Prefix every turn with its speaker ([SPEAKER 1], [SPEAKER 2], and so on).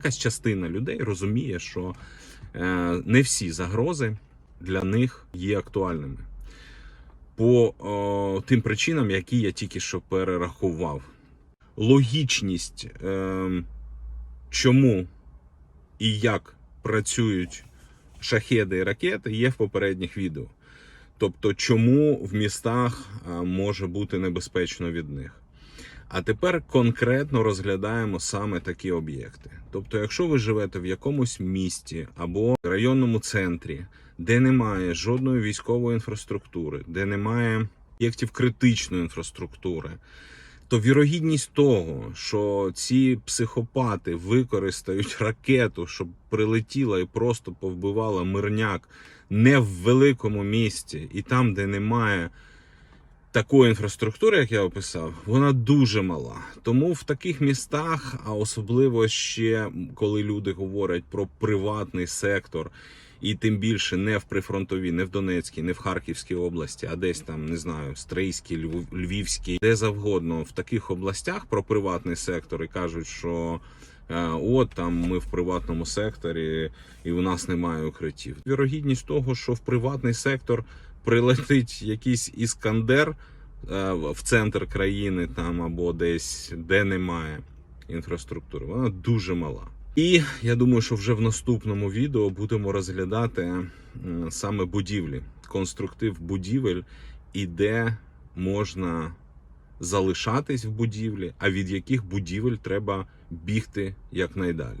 [SPEAKER 1] Якась частина людей розуміє, що е, не всі загрози для них є актуальними по о, тим причинам, які я тільки що перерахував. Логічність, е, чому і як працюють шахеди і ракети, є в попередніх відео. Тобто, чому в містах е, може бути небезпечно від них. А тепер конкретно розглядаємо саме такі об'єкти. Тобто, якщо ви живете в якомусь місті або районному центрі, де немає жодної військової інфраструктури, де немає об'єктів критичної інфраструктури, то вірогідність того, що ці психопати використають ракету, щоб прилетіла і просто повбивала мирняк не в великому місті, і там, де немає такої інфраструктури, як я описав, вона дуже мала. Тому в таких містах, а особливо ще коли люди говорять про приватний сектор, і тим більше не в прифронтовій, не в Донецькій, не в Харківській області, а десь там не знаю, Стрийській, Львівській, де завгодно в таких областях про приватний сектор і кажуть, що. е, От там ми в приватному секторі, і у нас немає укриттів. Вірогідність того, що в приватний сектор прилетить якийсь іскандер е, в центр країни там або десь, де немає інфраструктури, вона дуже мала. І я думаю, що вже в наступному відео будемо розглядати саме будівлі, конструктив будівель і де можна залишатись в будівлі, а від яких будівель треба бігти якнайдалі.